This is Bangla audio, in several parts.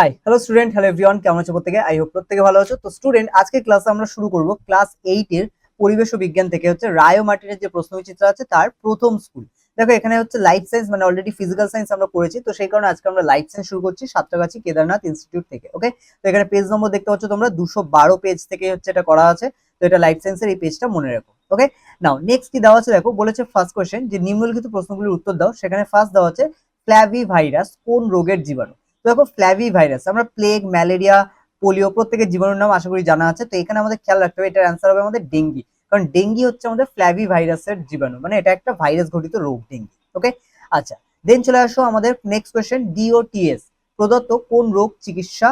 Hi hello student hello everyone কেমন আছো প্রত্যেকে? আই হোপ প্রত্যেকে ভালো আছো। তো স্টুডেন্ট আজকে ক্লাসে আমরা শুরু করব ক্লাস এইট এর পরিবেশ বিজ্ঞান থেকে। হচ্ছে রায়ো মার্টিনের যে প্রশ্নবিচিত্র আছে, তার প্রথম স্কুল দেখো, এখানে হচ্ছে লাইফ সায়েন্স মানে অলরেডি ফিজিক্যাল সায়েন্স আমরা করেছি। তো সেই কারণে আজকে আমরা লাইফ সায়েন্স শুরু করছি সাতটাগাছি কেদারনাথ ইনস্টিটিউট থেকে ওকে তো এখানে পেজ নম্বর দেখতে পাচ্ছ তোমরা, দুশো বারো পেজ থেকে হচ্ছে এটা করা আছে। তো এটা লাইফ সায়েন্সের এই পেজটা মনে রাখো ওকে নাও নেক্সট কি দেওয়া আছে দেখো, বলেছে ফার্স্ট কোয়েশ্চেন যে নিম্নলিখিত প্রশ্নগুলির উত্তর দাও। সেখানে ফার্স্ট দেওয়া আছে ফ্ল্যাভি ভাইরাস কোন রোগের জীবাণু? দেখো ফ্ল্যাভি ভাইরাস আমরা প্লেগ ম্যালেরিয়া পোলিও প্রত্যেকের জীবাণুর নাম আশা করি জানা আছে। তো এখানে আমাদের খেয়াল রাখতে হবে, এটার অ্যান্সার হবে আমাদের ডেঙ্গি কারণ ডেঙ্গি হচ্ছে আমাদের ফ্ল্যাভি ভাইরাসের জীবাণু মানে এটা একটা ভাইরাস ঘটিত রোগ ডেঙ্গি ওকে আচ্ছা দেন চলে আসো আমাদের নেক্সট কোয়েশ্চেন ডিওটিএস প্রদত্ত কোন রোগ চিকিৎসা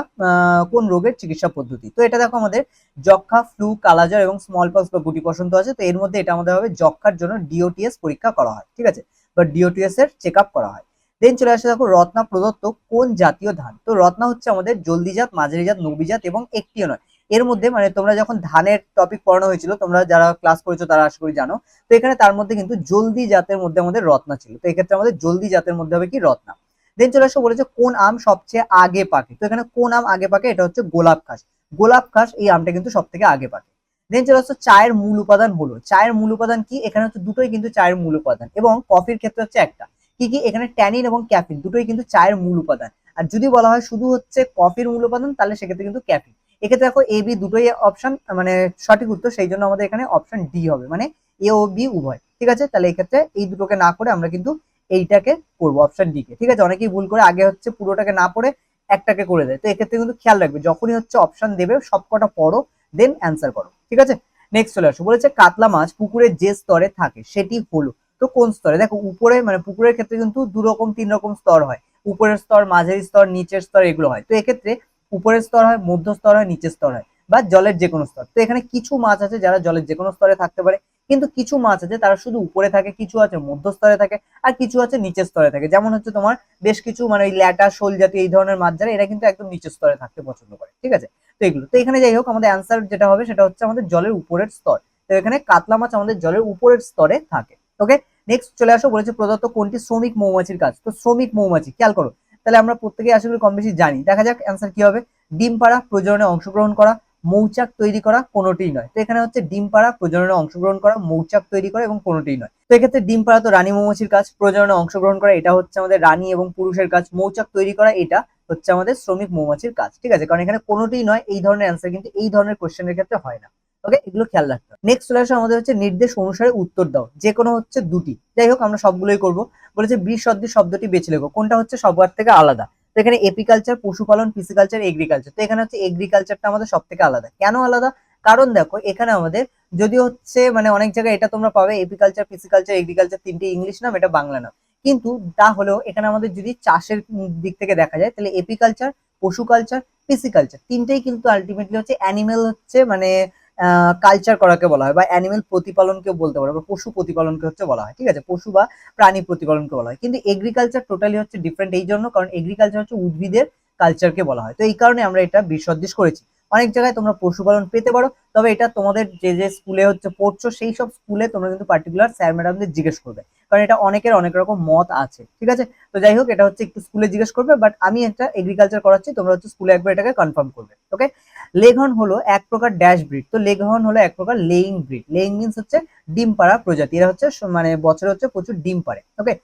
কোন রোগের চিকিৎসা পদ্ধতি? তো এটা দেখো আমাদের যক্ষা ফ্লু কালাজ্বর এবং স্মল পক্স বা গুটি বসন্ত আছে, তো এর মধ্যে এটা আমাদের হবে যক্ষার জন্য ডিওটিএস পরীক্ষা করা হয়, ঠিক আছে? বা ডিওটিএস এর চেক করা হয়। দেন চলে আসে দেখো রত্না প্রদত্ত কোন জাতীয় ধান? তো রত্না হচ্ছে আমাদের জলদিজাত মাঝারিজাত নবীজাত এবং একটিও নয়। এর মধ্যে মানে তোমরা যখন ধানের টপিক পড়ানো হয়েছিল, তোমরা যারা ক্লাস করেছ তারা আশা করি জানো। তো এখানে তার মধ্যে কিন্তু জলদি জাতের মধ্যে আমাদের রত্না ছিল। তো এক্ষেত্রে আমাদের জলদি জাতের মধ্যে হবে কি রত্না। দেন চলে আসো বলেছে কোন আম সবচেয়ে আগে পাকে? তো এখানে কোন আম আগে পাকে? এটা হচ্ছে গোলাপ ঘাস। গোলাপ ঘাস এই আমটা কিন্তু সব থেকে আগে পাকে। দেন চলে আসো চায়ের মূল উপাদান হলো। চায়ের মূল উপাদান কি? এখানে হচ্ছে দুটোই কিন্তু চায়ের মূল উপাদান এবং কফির ক্ষেত্রে হচ্ছে একটা। কি কি? এখানে ট্যানিন এবং ক্যাফিন দুটোই কিন্তু চায়ের মূল উপাদান। আর যদি বলা হয় শুধু হচ্ছে কফির মূল উপাদান, তাহলে সেক্ষেত্রে কিন্তু ক্যাফিন এক্ষেত্রে দেখো এ বি দুটোই অপশন মানে সঠিক উত্তর, সেই জন্য আমাদের এখানে অপশন ডি হবে মানে এ ও বি উভয়। ঠিক আছে? তাহলে এক্ষেত্রে এই দুটোকে না করে আমরা কিন্তু এইটাকে করব অপশন ডি কে। ঠিক আছে? অনেকেই ভুল করে আগে হচ্ছে পুরোটাকে না পড়ে একটাকে করে দেয়। তো এক্ষেত্রে কিন্তু খেয়াল রাখবে, যখনই হচ্ছে অপশন দেবে, সবকটা পড়ো দেন অ্যান্সার করো। ঠিক আছে? নেক্সট চলে আসো। বলেছে, কাতলা মাছ পুকুরের যে স্তরে থাকে, সেটি হলো। তো কোন স্তরে? দেখো, উপরে মানে পুকুরের ক্ষেত্রে কিন্তু দু রকম, তিন রকম স্তর হয়। উপরের স্তর, মাঝারি স্তর, নিচের স্তর, এগুলো হয়। তো এক্ষেত্রে উপরের স্তর হয়, মধ্য স্তর হয়, নিচের স্তর হয় বা জলের যে কোনো স্তর। তো এখানে কিছু মাছ আছে যারা জলের যে কোনো স্তরে থাকতে পারে, কিন্তু কিছু মাছ আছে তারা শুধু উপরে থাকে, কিছু আছে মধ্য স্তরে থাকে আর কিছু আছে নিচের স্তরে থাকে। যেমন হচ্ছে তোমার বেশ কিছু মানে ওই ল্যাটা, শোল জাতীয় এই ধরনের মাছ যারা, এরা কিন্তু একদম নিচের স্তরে থাকতে পছন্দ করে। ঠিক আছে? তো এগুলো। তো এখানে যাই হোক, আমাদের অ্যান্সার যেটা হবে সেটা হচ্ছে আমাদের জলের উপরের স্তর। তো এখানে কাতলা মাছ আমাদের জলের উপরের স্তরে থাকে। ওকে নেক্সট চলে আসো, বলেছে প্রদত্ত কোনটি শ্রমিক মৌমাছির কাজ? তো শ্রমিক মৌমাছি, খেয়াল করো। তাহলে আমরা প্রত্যেকে আশা করি কম বেশি জানি। দেখা যাক অ্যান্সার কি হবে। ডিম পাড়া প্রজননে অংশগ্রহণ করা, মৌচাক তৈরি করা কোনোটিই নয়। তো এখানে হচ্ছে ডিম পাড়া প্রজননে অংশগ্রহণ করা, মৌচাক তৈরি করা এবং কোনোটিই নয়। তো এক্ষেত্রে ডিম পাড়া তো রানী মৌমাছির কাজ, প্রজননে অংশগ্রহণ করা এটা হচ্ছে আমাদের রানী এবং পুরুষের কাজ, মৌচাক তৈরি করা এটা হচ্ছে আমাদের শ্রমিক মৌমাছির কাজ। ঠিক আছে? কারণ এখানে কোনোটিই নয়, এই ধরনের অ্যান্সার কিন্তু এই ধরনের কোশ্চেনের ক্ষেত্রে হয় না। ওকে এগুলো খেয়াল রাখতে হবে। নেক্সট চলে আসে আমাদের হচ্ছে নির্দেশ অনুসারে উত্তর দাও। যে কোনো হচ্ছে দুটি। যাই হোক, আমরা সবগুলোই করব। বলেছে সদৃশ শব্দটি বেছে লেখো কোনটা হচ্ছে সবার থেকে আলাদা? তো এখানে এপিকালচার, পশুপালন পিসিকালচার এগ্রিকালচার তো এখানে হচ্ছে এগ্রিকালচারটা আমাদের সব থেকে আলাদা। কেন আলাদা? কারণ দেখো, এখানে আমাদের যদি হচ্ছে মানে অনেক জায়গায় এটা তোমরা পাবে, এপিকালচার পিসিকালচার এগ্রিকালচার তিনটে ইংলিশ নাম, এটা বাংলা নাম। কিন্তু তা হলেও এখানে আমাদের যদি চাষের দিক থেকে দেখা যায়, তাহলে এপিকালচার পশু কালচার পিসিকালচার তিনটেই কিন্তু আলটিমেটলি হচ্ছে অ্যানিমেল হচ্ছে মানে কালচার করাকে বলা হয় বা অ্যানিমেল প্রতিপালনকে বলতে পারে বা পশু প্রতিপালনকে হচ্ছে বলা হয়, ঠিক আছে? পশু বা প্রাণী প্রতিপালনকে বলা হয়। কিন্তু এগ্রিকালচার টোটালি হচ্ছে ডিফারেন্ট এই জন্য, কারণ এগ্রিকালচার হচ্ছে উদ্ভিদের কালচারকে বলা হয়। তো এই কারণে আমরা এটা বিসদৃশ করেছি। অনেক জায়গায় তোমরা পশুপালন পেতে পারো। তবে এটা তোমাদের যে যে স্কুলে হচ্ছে পড়ছো, সেই সব স্কুলে তোমরা কিন্তু পার্টিকুলার স্যার ম্যাডামদের জিজ্ঞেস করবে। কারণ এটা অনেকের অনেক রকম মত আছে, ঠিক আছে? তো যাই হোক, এটা হচ্ছে একটু স্কুলে জিজ্ঞেস করবে বাট আমি একটা এগ্রিকালচার করাচ্ছি, তোমরা হচ্ছে স্কুলে একবার এটাকে কনফার্ম করবে ওকে লেঘন হলো এক প্রকার ড্যাশ ব্রিড তো লেঘন হলো এক প্রকার লেইং ব্রিড লেইং মিনস হচ্ছে ডিম পাড়া প্রজাতি, এরা হচ্ছে মানে বছরে হচ্ছে প্রচুর ডিম পাড়ে ওকে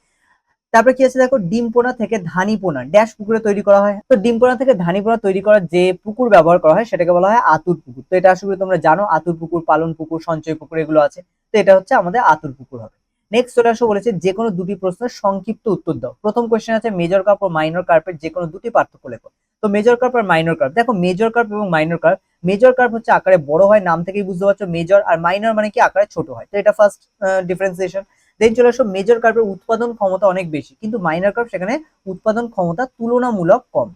তারপরে কি আছে দেখো? ডিম পোনা থেকে ধানি পোনা, ড্যাশ পুকুরে তৈরি করা হয়। তো ডিম পোনা থেকে ধানি পোনা তৈরি করার যে পুকুর ব্যবহার করা হয়, সেটাকে বলা হয় আতুর পুকুর। তো এটা আসলে তোমরা জানো, আতুর পুকুর, পালন পুকুর, সঞ্চয় পুকুর এগুলো আছে। তো এটা হচ্ছে আমাদের আতুর পুকুর হবে। নেক্সট চলে আসো বলেছে যে কোনো দুটি প্রশ্নের সংক্ষিপ্ত উত্তর দাও। প্রথম কোয়েশ্চেন আছে মেজর কাপ ও মাইনর কার্পের যে কোনো দুটি পার্থক্য লেখো। তো মেজর কার্প আর মাইনর কার্প দেখো মেজর কার্প এবং মাইনর কার্প মেজর কার্প হচ্ছে আকারে বড় হয়, নাম থেকেই বুঝতে পারছ মেজর আর মাইনর মানে কি? আকারে ছোট হয়। তো এটা ফার্স্ট ডিফারেন্সিয়েশন দেন চলে আসো মেজর কার্পের উৎপাদন ক্ষমতা অনেক বেশি, কিন্তু মাইনর কার্প সেখানে উৎপাদন ক্ষমতা তুলনামূলক কম।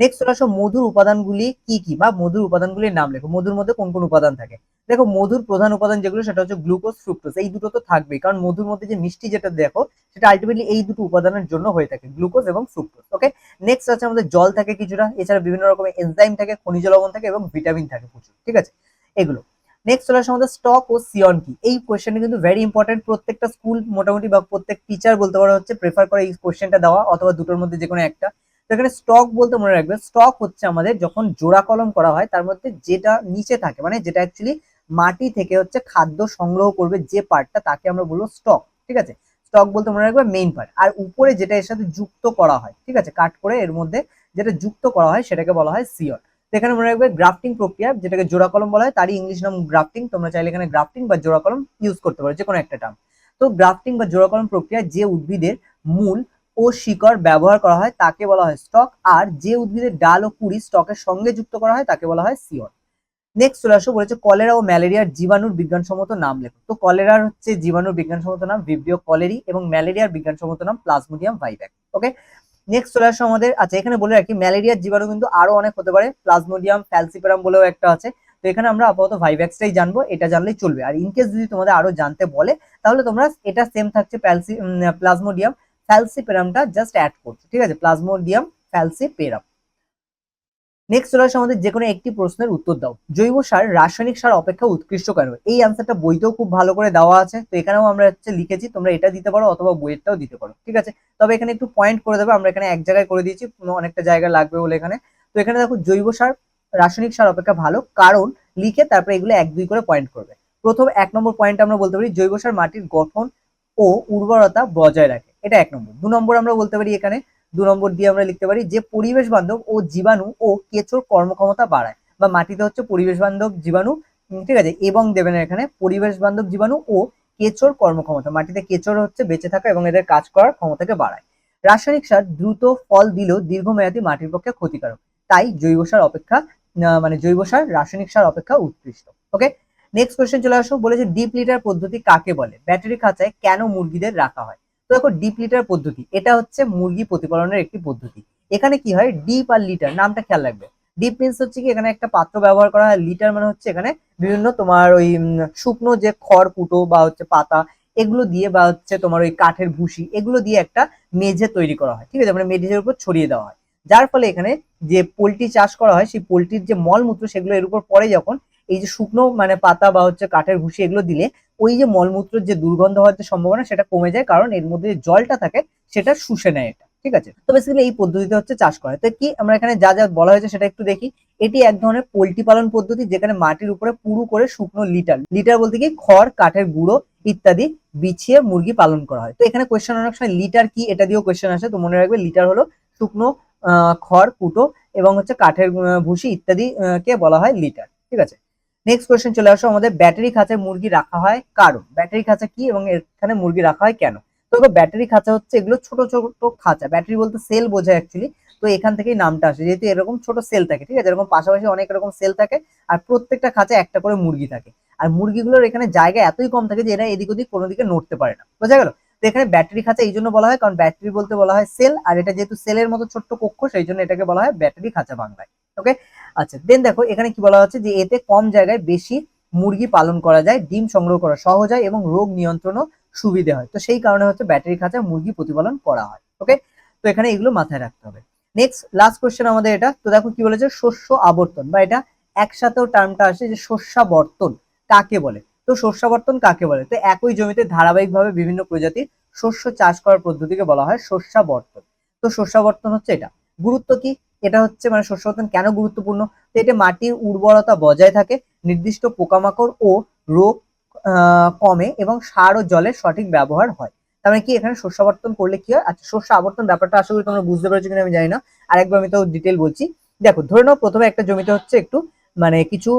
নেক্সট চলে আসো, মধুর উপাদানগুলি কি কি? বা মধুর উপাদানগুলির নাম লেখো। মধুর মধ্যে কোন কোন উপাদান থাকে? দেখো, মধুর প্রধান উপাদান যেগুলো, সেটা হচ্ছে গ্লুকোজ ফ্রুক্টোজ এই দুটো তো থাকবেই। কারণ মধুর মধ্যে যে মিষ্টি যেটা দেখো, সেটা আলটিমেটলি এই দুটো উপাদানের জন্য হয়ে থাকে গ্লুকোজ এবং ফ্রুক্টোজ ওকে নেক্সট আছে আমাদের জল থাকে কিছুটা, এছাড়া বিভিন্ন রকমের এনজাইম থাকে, খনিজ লবণ থাকে এবং ভিটামিন থাকে প্রচুর, ঠিক আছে? এগুলো। নেক্সট চলে আসে আমাদের স্টক ও সিয়ন কি এই কোয়েশ্চেনটা কিন্তু ভেরি ইম্পর্টেন্ট প্রত্যেকটা স্কুল মোটামুটি বা প্রত্যেক টিচার বলতে পারো হচ্ছে প্রেফার করে এই কোয়েশ্চেনটা দেওয়া অথবা দুটোর মধ্যে যে কোনো একটা। তো এখানে স্টক বলতে মনে রাখবে স্টক হচ্ছে আমাদের যখন জোড়া কলম করা হয়, তার মধ্যে যেটা নিচে থাকে মানে যেটা অ্যাকচুয়ালি মাটি থেকে হচ্ছে খাদ্য সংগ্রহ করবে যে পার্টটা তাকে আমরা বলব স্টক ঠিক আছে? স্টক বলতে মনে রাখবে মেইন পার্ট আর উপরে যেটা এর সাথে যুক্ত করা হয়, ঠিক আছে? কাট করে এর মধ্যে যেটা যুক্ত করা হয়, সেটাকে বলা হয় তো এখানে মনে রাখবে গ্রাফটিং প্রক্রিয়া, যেটাকে জোড়া কলম বলা হয়, তারই ইংলিশ নাম গ্রাফটিং তোমরা চাইলে এখানে গ্রাফটিং বা জোড়া কলম ইউজ করতে পারো যে কোনো একটা টার্ম তো গ্রাফটিং বা জোড়া কলম প্রক্রিয়া যে উদ্ভিদের মূল ও শিকড় ব্যবহার করা হয়, তাকে বলা হয় স্টক আর যে উদ্ভিদের ডাল ও কুড়ি স্টকের সঙ্গে যুক্ত করা হয়, তাকে বলা হয় সিওর নেক্সট চলে আসো, বলেছে কলেরা ও ম্যালেরিয়ার জীবাণুর বিজ্ঞানসম্মত নাম লেখো। তো কলেরার হচ্ছে জীবাণুর বিজ্ঞানসম্মত নাম ভিব্রিও কলেরি এবং ম্যালেরিয়ার বিজ্ঞানসম্মত নাম প্লাজমোডিয়াম ভাইব্যাক ওকে নেক্সট চলে আসো আমাদের আচ্ছা এখানে বলে রাখি, ম্যালেরিয়ার জীবাণু কিন্তু আরও অনেক হতে পারে, প্লাজমোডিয়াম, ফ্যালসিপেরাম বলেও একটা আছে। তো এখানে আমরা আপাতত ভাইভ্যাক্সটাই জানব, এটা জানলেই চলবে। আর ইনকেস যদি তোমাদের আরও জানতে বলে, তাহলে তোমরা এটা সেম থাকছে প্যালসি প্লাজমোডিয়াম, ফ্যালসিপেরামটা জাস্ট অ্যাড করছ, ঠিক আছে? Plasmodium, falciparum. নেক্সট চলে আসে আমাদের যে কোনো একটি প্রশ্নের উত্তর দাও। জৈব সার রাসায়নিক সার অপেক্ষা উৎকৃষ্ট কেন? এই অ্যান্সারটা বইতেও খুব ভালো করে দেওয়া আছে। তো এখানেও আমরা হচ্ছে লিখেছি, তোমরা এটা দিতে পারো অথবা বইয়েরটাও দিতে পারো, ঠিক আছে? তবে এখানে একটু পয়েন্ট করে দেবে, আমরা এখানে এক জায়গায় করে দিয়েছি অনেকটা জায়গা লাগবে বলে এখানে। তো এখানে দেখো, জৈব সার রাসায়নিক সার অপেক্ষা ভালো, কারণ লিখে তারপরে এগুলো এক দুই করে পয়েন্ট করবে। প্রথম এক নম্বর পয়েন্ট আমরা বলতে পারি, জৈব সার মাটির গঠন ও উর্বরতা বজায় রাখে। এটা এক নম্বর। দু নম্বর আমরা বলতে পারি এখানে দু নম্বর দিয়ে আমরা লিখতে পারি যে পরিবেশ বান্ধব ও জীবাণু ও কেঁচোর কর্মক্ষমতা বাড়ায়। বা মাটিতে হচ্ছে পরিবেশ বান্ধব জীবাণু ঠিক আছে? এবং দেবেন এখানে পরিবেশ বান্ধব জীবাণু ও কেঁচোর কর্মক্ষমতা, মাটিতে কেঁচোর হচ্ছে বেঁচে থাকা এবং এদের কাজ করার ক্ষমতাকে বাড়ায়। রাসায়নিক সার দ্রুত ফল দিলেও দীর্ঘমেয়াদী মাটির পক্ষে ক্ষতিকারক, তাই জৈব সার অপেক্ষা মানে জৈব সার, রাসায়নিক সার অপেক্ষা উৎকৃষ্ট। ওকে? নেক্সট কোয়েশ্চেন চলে আসো বলেছে ডিপ লিটার পদ্ধতি কাকে বলে? ব্যাটারি খাঁচায় কেন মুরগিদের রাখা হয়? তো দেখো ডিপ লিটার পদ্ধতি, এটা হচ্ছে মুরগি প্রতিপালনের একটি পদ্ধতি। এখানে কি হয়? ডিপ আর লিটার নামটা খেয়াল রাখবে। ডিপ মিন্স হচ্ছে কি, এখানে একটা পাত্র ব্যবহার করা হয়। লিটার মানে হচ্ছে এখানে বিভিন্ন তোমার ওই শুকনো যে খড় কুটো বা হচ্ছে পাতা, এগুলো দিয়ে বা হচ্ছে তোমার ওই কাঠের ভুসি, এগুলো দিয়ে একটা মেঝে তৈরি করা হয়। ঠিক আছে? মানে মেঝের উপর ছড়িয়ে দেওয়া হয়। যার ফলে এখানে যে পোলট্রি চাষ করা হয়, সেই পোলট্রির যে মলমূত্র, সেগুলো এর উপর পড়ে যখন, এই যে শুকনো মানে পাতা বা হচ্ছে কাঠের ভুসি, এগুলো দিলে ওই যে মলমূত্রের যে দুর্গন্ধ হওয়ার যে সম্ভাবনা, সেটা কমে যায় কারণ এর মধ্যে যে জলটা থাকে, সেটা শুষে নেয় এটা, ঠিক আছে? তো বেসিক্যালি এই পদ্ধতিতে হচ্ছে চাষ করা তো কি আমরা এখানে যা যা বলা হয়েছে সেটা একটু দেখি। এটি এক ধরনের পোলট্রি পালন পদ্ধতি, যেখানে মাটির উপরে পুরু করে শুকনো লিটার লিটার বলতে কি খড়, কাঠের গুঁড়ো ইত্যাদি বিছিয়ে মুরগি পালন করা হয়। তো এখানে কোয়েশ্চেন অনেক সময় লিটার কি, এটা দিয়েও কোয়েশ্চেন আসে। তো মনে রাখবে লিটার হলো শুকনো খড় কুটো এবং হচ্ছে কাঠের ভুসি ইত্যাদি কে বলা হয় লিটার, ঠিক আছে? নেক্সট কোয়েশ্চেন চলে আসো, আমাদের ব্যাটারি খাঁচায় মুরগি রাখা হয় কারণ? ব্যাটারি খাঁচা কি এবং এখানে মুরগি রাখা হয় কেন? তো ব্যাটারি খাঁচা হচ্ছে, এগুলো ছোট ছোট খাঁচা। ব্যাটারি বলতে সেল বোঝায় অ্যাকচুয়ালি তো এখান থেকেই নামটা আসে, যেহেতু এরকম ছোট সেল থাকে, ঠিক আছে? এরকম পাশাপাশি অনেক রকম সেল থাকে আর প্রত্যেকটা খাঁচায় একটা করে মুরগি থাকে। আর মুরগিগুলোর এখানে জায়গা এতই কম থাকে যে এরা এদিক ওদিক কোনো দিকে নড়তে পারে না। বোঝা গেল? তো এখানে ব্যাটারি খাঁচা এই জন্য বলা হয়, কারণ ব্যাটারি বলতে বলা হয় সেল আর এটা যেহেতু সেলের মতো ছোট্ট কক্ষ, সেই জন্য এটাকে বলা হয় ব্যাটারি খাঁচা বাংলায়। ওকে আচ্ছা দেন দেখো এখানে কি বলা হচ্ছে যে এতে কম জায়গায় বেশি মুরগি পালন করা যায়, ডিম সংগ্রহ করা সহজ হয় এবং রোগ নিয়ন্ত্রণও সুবিধে হয়। তো সেই কারণে হচ্ছে ব্যাটারি খাঁচা মুরগি প্রতিপালন করা হয় ওকে তো এখানে এগুলো মাথায় রাখতে হবে। নেক্সট লাস্ট কোয়েশ্চেন আমাদের এটা। তো দেখো কি বলেছে? শস্য আবর্তন বা এটা একসাথেও টার্মটা আসে যে শস্যাবর্তন কাকে বলে? তো শস্যাবর্তন কাকে বলে? তো একই জমিতে ধারাবাহিকভাবে বিভিন্ন প্রজাতির শস্য চাষ করার পদ্ধতিকে বলা হয় শস্যাবর্তন। তো শস্যাবর্তন হচ্ছে এটা। গুরুত্ব কি? এটা হচ্ছে মানে শস্যাবর্তন কেন গুরুত্বপূর্ণ? তো এটা মাটির উর্বরতা বজায় থাকে, নির্দিষ্ট পোকামাকড় ও রোগ কমে এবং সার ও জলের সঠিক ব্যবহার হয়। তার মানে কি? এখানে শস্য আবর্তন করলে কি হয়? আচ্ছা শস্য আবর্তন ব্যাপারটা আশা করি তোমরা বুঝতে পেরেছ কিনা আমি জানি না। আরেকবার আমি তো ডিটেল বলছি। দেখো, ধরে নাও প্রথমে একটা জমিতে হচ্ছে একটু মানে কিছু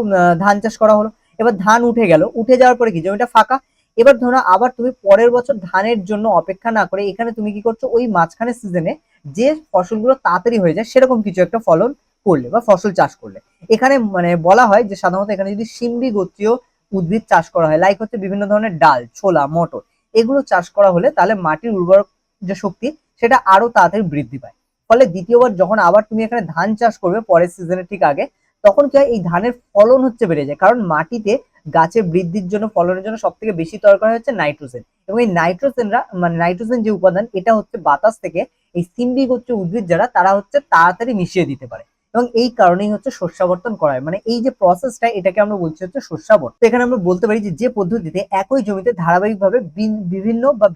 ধান চাষ করা হলো। এবার ধান উঠে গেল। উঠে যাওয়ার পরে কি? জমিটা ফাঁকা। এবার ধরো আবার তুমি পরের বছর ধানের জন্য অপেক্ষা না করে এখানে তুমি কি করছ? ওই মাঝখানে সিজনে যে ফসলগুলো তাড়াতাড়ি হয়ে যায় সেরকম কিছু একটা ফলন করলে বা ফসল চাষ করলে। এখানে মানে বলা হয় যে সাধারণত এখানে যদি সিম্বি গোত্রীয় উদ্ভিদ চাষ করা হয় লাইক হচ্ছে বিভিন্ন ধরনের ডাল, ছোলা, মটর, এগুলো চাষ করা হলে তাহলে মাটির উর্বর যে শক্তি সেটা আরও তাড়াতাড়ি বৃদ্ধি পায়। ফলে দ্বিতীয়বার যখন আবার তুমি এখানে ধান চাষ করবে পরের সিজনের ঠিক আগে, তখন কি হয়? এই ধানের ফলন হচ্ছে বেড়ে যায়। কারণ মাটিতে গাছের বৃদ্ধির জন্য, ফলনের জন্য সব থেকে বেশি দরকার হচ্ছে নাইট্রোজেন। এবং এই নাইট্রোজেনরা মানে নাইট্রোজেন যে উপাদান, এটা হচ্ছে বাতাস থেকে এই সিম্বি হচ্ছে উদ্ভিদ যারা, তারা হচ্ছে তাড়াতাড়ি মিশিয়ে দিতে পারে। এবং এই কারণেই হচ্ছে শস্যাবর্তন করা হয়। মানে এই যে প্রসেসটা এটাকে আমরা বলছি হচ্ছে শস্যাবর্তন। এখানে আমরা বলতে পারি যে যে পদ্ধতিতে একই জমিতে ধারাবাহিকভাবে বিভিন্ন বা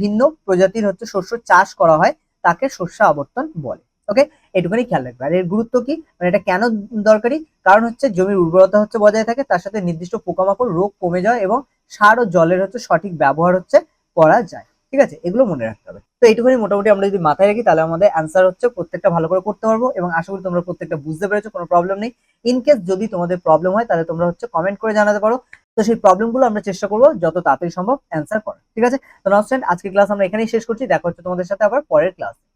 ভিন্ন প্রজাতির হচ্ছে শস্য চাষ করা হয়, তাকে শস্য আবর্তন বলে। ওকে এটুকুনি খেয়াল রাখবে। আর এর গুরুত্ব কি? মানে এটা কেন দরকারি? কারণ হচ্ছে জমির উর্বরতা হচ্ছে বজায় থাকে, তার সাথে নির্দিষ্ট পোকামাকড়, রোগ কমে যায় এবং সার ও জলের হচ্ছে সঠিক ব্যবহার হচ্ছে করা যায়। ঠিক আছে? এগুলো মনে রাখতে হবে। তো এইটুকুনি মোটামুটি আমরা যদি মাথায় রাখি, তাহলে আমাদের অ্যান্সার হচ্ছে প্রত্যেকটা ভালো করে করতে পারব এবং আশা করি তোমরা প্রত্যেকটা বুঝতে পেরেছ, কোনো প্রবলেম নেই। ইন কেস যদি তোমাদের প্রবলেম হয়, তাহলে তোমরা হচ্ছে কমেন্ট করে জানাতে পারো। তো সেই প্রবলেমগুলো আমরা চেষ্টা করব যত তাড়াতাড়ি সম্ভব অ্যান্সার করার। ঠিক আছে? তো নস্ট্যান্ট আজকে ক্লাস আমরা এখানেই শেষ করছি। দেখা হচ্ছে তোমাদের সাথে আবার পরের ক্লাস